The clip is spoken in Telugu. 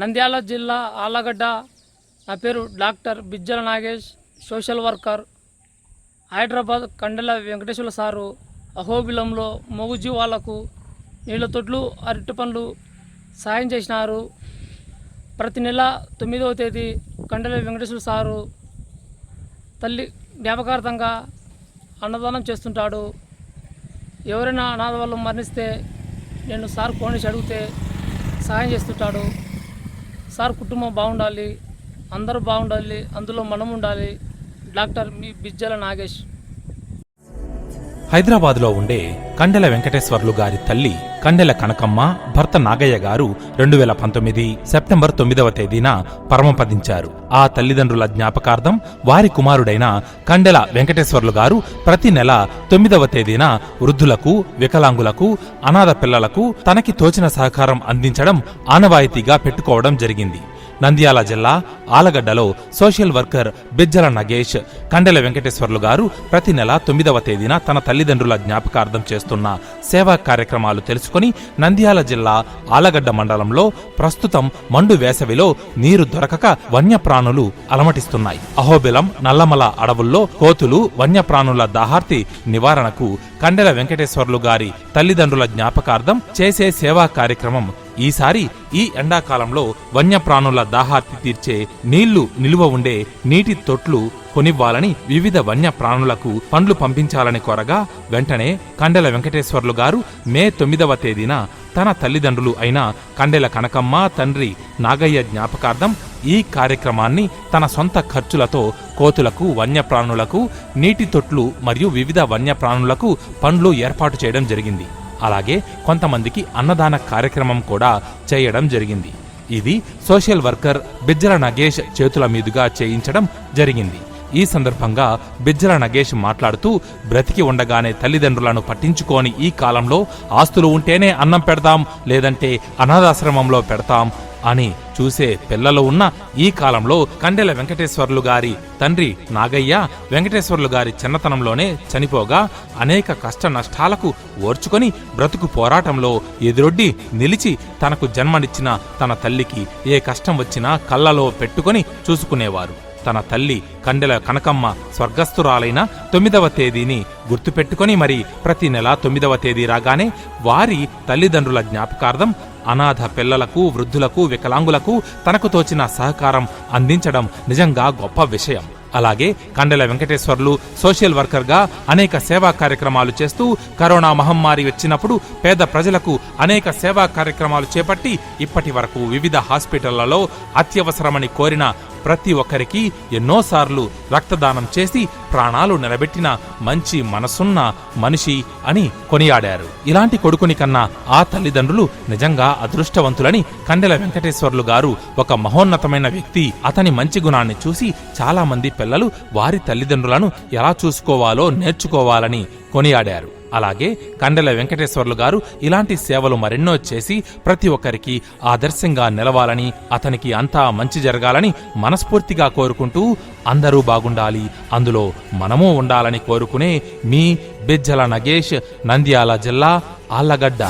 నంద్యాల జిల్లా ఆలగడ్డ. నా పేరు doctor Bijjala Nagesh social worker. Hyderabad Kandela Venkateswara sir అహోబిలంలో మొగు జీవాలకు నీళ్ళ తొట్లు అరటి పండ్లు సాయం చేసినారు. ప్రతి నెల తొమ్మిదవ తేదీ కండెల వెంకటేశ్వర సారు తల్లి జ్ఞాపకార్థంగా అన్నదానం చేస్తుంటాడు. ఎవరైనా అనాథ వాళ్ళు మరణిస్తే నేను సార్ ఫోన్ అడిగితే సహాయం చేస్తుంటాడు. సార్ కుటుంబం బాగుండాలి అందరూ బాగుండాలి అందులో మనం ఉండాలి డాక్టర్ మీ బిజ్జల నాగేష్. హైదరాబాద్లో ఉండే కండెల వెంకటేశ్వర్లు గారి తల్లి కండెల కనకమ్మ భర్త నాగయ్య గారు రెండు వేల పంతొమ్మిది సెప్టెంబర్ తొమ్మిదవ తేదీన పరమపదించారు. ఆ తల్లిదండ్రుల జ్ఞాపకార్థం వారి కుమారుడైన కండెల వెంకటేశ్వర్లు గారు ప్రతి నెల తొమ్మిదవ తేదీన వృద్ధులకు వికలాంగులకు అనాథ పిల్లలకు తనకి తోచిన సహకారం అందించడం ఆనవాయితీగా పెట్టుకోవడం జరిగింది. నంద్యాల జిల్లా ఆలగడ్డలో సోషల్ వర్కర్ బిజ్జల నగేష్ కండెల వెంకటేశ్వర్లు గారు ప్రతి నెల తొమ్మిదవ తేదీన తన తల్లిదండ్రుల జ్ఞాపకార్థం చేస్తున్న సేవా కార్యక్రమాలు తెలుసుకుని నంద్యాల జిల్లా ఆలగడ్డ మండలంలో ప్రస్తుతం మండు వేసవిలో నీరు దొరకక వన్యప్రాణులు అలమటిస్తున్నాయి. అహోబిలం నల్లమల అడవుల్లో కోతులు వన్యప్రాణుల దాహార్తి నివారణకు కండెల వెంకటేశ్వర్లు గారి తల్లిదండ్రుల జ్ఞాపకార్థం చేసే సేవా కార్యక్రమం ఈసారి ఈ ఎండాకాలంలో వన్యప్రాణుల దాహార్తి తీర్చే నీళ్ళు నిలువ ఉండే నీటి తొట్లు కొనివ్వాలని వివిధ వన్యప్రాణులకు పండ్లు పంపించాలని కోరగా వెంటనే కండెల వెంకటేశ్వర్లు గారు మే తొమ్మిదవ తేదీన తన తల్లిదండ్రులు అయిన కండెల కనకమ్మ తండ్రి నాగయ్య జ్ఞాపకార్థం ఈ కార్యక్రమాన్ని తన సొంత ఖర్చులతో కోతులకు వన్యప్రాణులకు నీటి తొట్లు మరియు వివిధ వన్యప్రాణులకు పండ్లు ఏర్పాటు చేయడం జరిగింది. అలాగే కొంతమందికి అన్నదాన కార్యక్రమం కూడా చేయడం జరిగింది. ఇది సోషల్ వర్కర్ బిజ్జల నగేష్ చేతుల మీదుగా చేయించడం జరిగింది. ఈ సందర్భంగా బిజ్జల నగేష్ మాట్లాడుతూ బ్రతికి ఉండగానే తల్లిదండ్రులను పట్టించుకోని ఈ కాలంలో ఆస్తులు ఉంటేనే అన్నం పెడతాం లేదంటే అనాథాశ్రమంలో పెడతాం అని చూసే పిల్లలు ఉన్న ఈ కాలంలో కండెల వెంకటేశ్వర్లు గారి తండ్రి నాగయ్య వెంకటేశ్వర్లు గారి చిన్నతనంలోనే చనిపోగా అనేక కష్ట నష్టాలకు ఓర్చుకొని బ్రతుకు పోరాటంలో ఎదురొడ్డి నిలిచి తనకు జన్మనిచ్చిన తన తల్లికి ఏ కష్టం వచ్చినా కళ్ళలో పెట్టుకొని చూసుకునేవారు. తన తల్లి కండెల కనకమ్మ స్వర్గస్థురాలైన తొమ్మిదవ తేదీని గుర్తుపెట్టుకొని మరి ప్రతి నెల తొమ్మిదవ తేదీ రాగానే వారి తల్లిదండ్రుల జ్ఞాపకార్థం అనాథ పిల్లలకు వృద్ధులకు వికలాంగులకు తనకు తోచిన సహకారం అందించడం నిజంగా గొప్ప విషయం. అలాగే కండెల వెంకటేశ్వర్లు సోషల్ వర్కర్గా అనేక సేవా కార్యక్రమాలు చేస్తూ కరోనా మహమ్మారి వచ్చినప్పుడు పేద ప్రజలకు అనేక సేవా కార్యక్రమాలు చేపట్టి ఇప్పటి వరకు వివిధ హాస్పిటళ్ళలో అత్యవసరమని కోరిన ప్రతి ఒక్కరికి ఎన్నోసార్లు రక్తదానం చేసి ప్రాణాలు నిలబెట్టిన మంచి మనసున్న మనిషి అని కొనియాడారు. ఇలాంటి కొడుకుని కన్నా ఆ తల్లిదండ్రులు నిజంగా అదృష్టవంతులని కండెల వెంకటేశ్వర్లు గారు ఒక మహోన్నతమైన వ్యక్తి. అతని మంచి గుణాన్ని చూసి చాలా మంది పిల్లలు వారి తల్లిదండ్రులను ఎలా చూసుకోవాలో నేర్చుకోవాలని కొనియాడారు. అలాగే కండెల వెంకటేశ్వర్లు గారు ఇలాంటి సేవలు మరెన్నో చేసి ప్రతి ఒక్కరికి ఆదర్శంగా నిలవాలని అతనికి అంతా మంచి జరగాలని మనస్ఫూర్తిగా కోరుకుంటూ అందరూ బాగుండాలి. అందులో మనము ఉండాలని కోరుకునే మీ బెజ్జల నగేష్ నంద్యాల జిల్లా ఆళ్ళగడ్డ